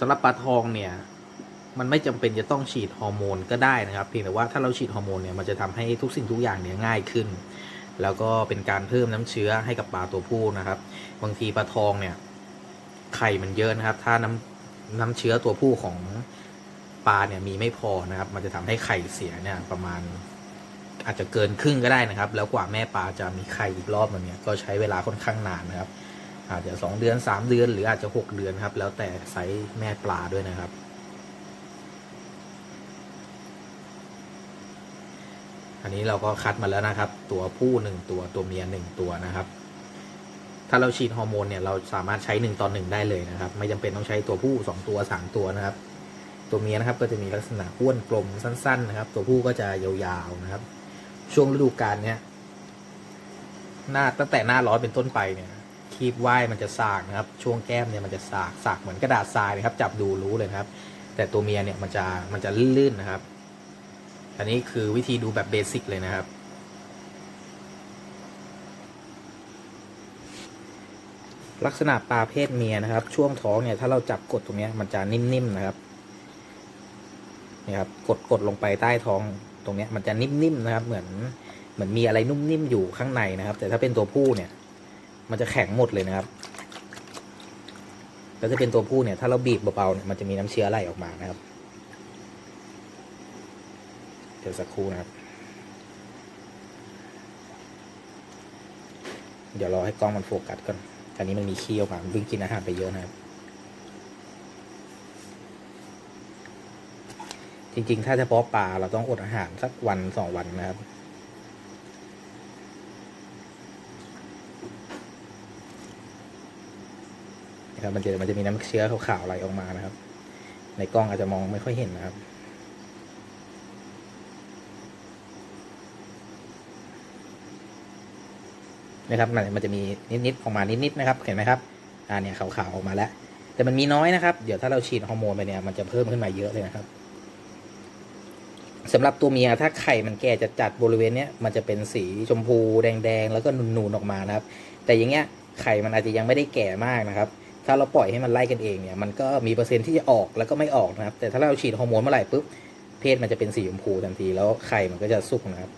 สำหรับปลาทองเนี่ย มันไม่จำเป็นจะต้องฉีดฮอร์โมนก็ได้นะครับ เพียงแต่ว่าถ้าเราฉีดฮอร์โมนเนี่ยมันจะทำให้ทุกสิ่งทุกอย่างเนี่ยง่ายขึ้น แล้วก็เป็นการเพิ่มน้ำเชื้อให้กับปลาตัวผู้นะครับ บางทีปลาทองเนี่ยไข่มันเยอะนะครับ ถ้าน้ำน้ำเชื้อตัวผู้ของปลาเนี่ยมีไม่พอนะครับ มันจะทำให้ไข่เสียเนี่ยประมาณอาจจะเกินครึ่งก็ได้นะครับ แล้วกว่าแม่ปลาจะมีไข่อีกรอบนึงเนี่ยก็ใช้เวลาค่อนข้างนานนะครับ อาจจะสองเดือนสามเดือน หรืออาจจะหกเดือนครับ แล้วแต่ไซส์แม่ปลาด้วยนะครับ อันนี้เราก็คัดมาแล้วนะครับ ตัวผู้หนึ่งตัวตัวเมียหนึ่งตัวนะครับ ถ้าเราฉีดฮอร์โมนเนี่ยเราสามารถใช้หนึ่งต่อหนึ่งได้เลยนะครับ ไม่จำเป็นต้องใช้ตัวผู้สองตัวสามตัวนะครับ ตัวเมียนะครับก็จะมีลักษณะอ้วนกลมสั้น ๆ นะครับ ตัวผู้ก็จะยาวๆนะครับ ช่วงฤดูกาลเนี่ยหน้าตั้งแต่หน้าร้อนเป็นต้นไปเนี่ย คีบว่ายมันจะสากนะครับ ช่วงแก้มเนี่ยมันจะสากสากเหมือนกระดาษทรายนะครับ จับดูรู้เลยนะครับ แต่ตัวเมียเนี่ยมันจะมันจะลื่นๆนะครับ อันนี้คือวิธีดูแบบเบสิกเลยนะครับลักษณะปลาเพศเมียนะครับ ช่วงท้องเนี่ยถ้าเราจับกดตรงนี้มันจะนิ่มๆนะครับนี่ครับกดกดลงไปใต้ท้องตรงนี้มันจะนิ่มๆนะครับ เหมือนเหมือนมีอะไรนุ่มนิ่มอยู่ข้างในนะครับ แต่ถ้าเป็นตัวผู้เนี่ย มันจะแข็งหมดเลยนะครับ แล้วถ้าเป็นตัวผู้เนี่ย ถ้าเราบีบเบาๆเนี่ยมันจะมีน้ำเชื้อไหลออกมานะครับ เดี๋ยวสักครู่นะครับ เดี๋ยวรอให้กล้องมันโฟกัสก่อนอันนี้มันมีขี้ออกมามันเพิ่งกินอาหารไปเยอะนะครับ จริงๆ ถ้าเฉพาะปลาเราต้องอดอาหารสักวันสองวันนะครับ นะครับมันจะมันจะมีน้ำเชื้อขาวๆไหลออกมานะครับ ในกล้องอาจจะมองไม่ค่อยเห็นนะครับ นะครับมันมันจะมีนิดๆออกมานิดๆนะครับ เห็นไหมครับอ่าเนี่ยขาวๆออกมาแล้ว แต่มันมีน้อยนะครับ เดี๋ยวถ้าเราฉีดฮอร์โมนไปเนี่ยมันจะเพิ่มขึ้นมาเยอะเลยนะครับสำหรับตัวเมียถ้าไข่มันแก่จะจัดบริเวณเนี้ยมันจะเป็นสีชมพูแดงๆ แล้วก็นูนๆออกมานะครับ แต่อย่างเงี้ยไข่มันอาจจะยังไม่ได้แก่มากนะครับ ถ้าเราปล่อยให้มันไล่กันเองเนี่ยมันก็มีเปอร์เซ็นต์ที่จะออกแล้วก็ไม่ออกนะครับ แต่ถ้าเราฉีดฮอร์โมนเมื่อไหร่ปุ๊บเพศมันจะเป็นสีชมพูทันที แล้วไข่มันก็จะสุกนะครับ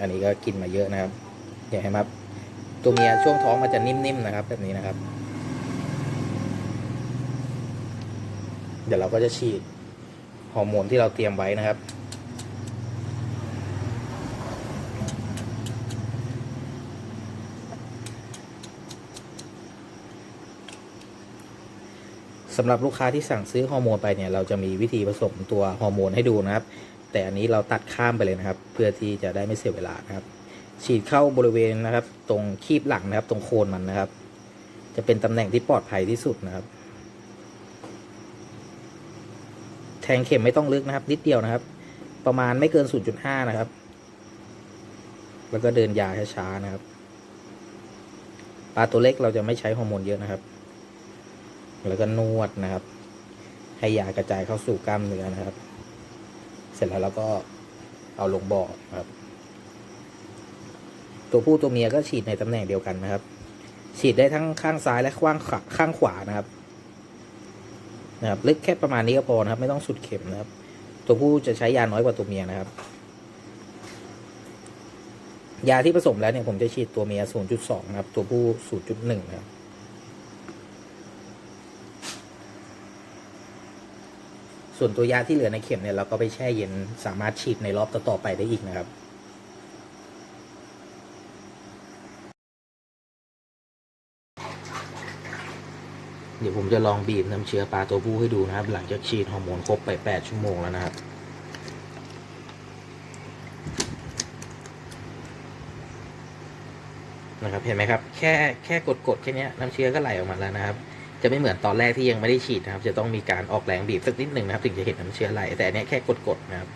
อันนี้ก็กินมาเยอะนะครับเห็นไหมครับตัวเมียช่วงท้องมันจะนิ่มๆนะครับ แบบนี้นะครับ เดี๋ยวเราก็จะฉีดฮอร์โมนที่เราเตรียมไว้นะครับ สำหรับลูกค้าที่สั่งซื้อฮอร์โมนไปเนี่ยเราจะมีวิธีผสมตัวฮอร์โมนให้ดูนะครับ แต่อันนี้เราตัดข้ามไปเลยนะครับ เพื่อที่จะได้ไม่เสียเวลานะครับ ฉีดเข้าบริเวณนะครับ ตรงคีบหลังนะครับ ตรงโคนมันนะครับ จะเป็นตำแหน่งที่ปลอดภัยที่สุดนะครับ แทงเข็มไม่ต้องลึกนะครับ นิดเดียวนะครับ ประมาณไม่เกิน 0.5 นะครับ แล้วก็เดินยาช้าๆนะครับปลาตัวเล็กเราจะไม่ใช้ฮอร์โมนเยอะนะครับ แล้วก็นวดนะครับ ให้ยากระจายเข้าสู่กล้ามเนื้อนะครับ เสร็จแล้วเราก็เอาลงบ่อครับ ตัวผู้ตัวเมียก็ฉีดในตำแหน่งเดียวกันนะครับ ฉีดได้ทั้งข้างซ้ายและข้างขวาข้างขวานะครับ นะครับลึกแค่ประมาณนี้ก็พอนะครับ ไม่ต้องสุดเข็มนะครับ ตัวผู้จะใช้ยาน้อยกว่าตัวเมียนะครับ ยาที่ผสมแล้วเนี่ยผมจะฉีดตัวเมีย 0.2 นะครับ ตัวผู้ 0.1 นะครับ ส่วนตัวยาที่เหลือในเข็มเนี่ยเราก็ไปแช่เย็นสามารถฉีดในรอบต่อๆไปได้อีกนะครับเดี๋ยวผมจะลองบีบน้ำเชื้อปลาตัวผู้ให้ดูนะครับ หลังจากฉีดฮอร์โมนครบไป 8 ชั่วโมงแล้วนะครับ นะครับ เห็นไหมครับ แค่แค่กดๆแค่นี้น้ำเชื้อก็ไหลออกมาแล้วนะครับ จะไม่เหมือนตอนแรกที่ยังไม่ได้ฉีดนะครับ จะต้องมีการออกแรงบีบสักนิดหนึ่งนะครับ ถึงจะเห็นน้ำเชื้อไหลแต่อันนี้แค่กดๆนะครับ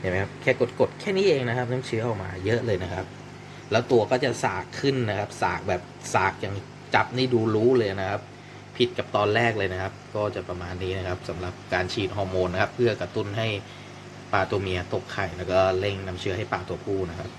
เห็นไหมครับแค่กดๆแค่นี้เองนะครับ น้ำเชื้อออกมาเยอะเลยนะครับ แล้วตัวก็จะสากขึ้นนะครับ สากแบบสากอย่างจับนี่ดูรู้เลยนะครับ ผิดกับตอนแรกเลยนะครับ ก็จะประมาณนี้นะครับสำหรับการฉีดฮอร์โมนนะครับ เพื่อกระตุ้นให้ปลาตัวเมียตกไข่แล้วก็เร่งน้ำเชื้อให้ปลาตัวผู้นะครับ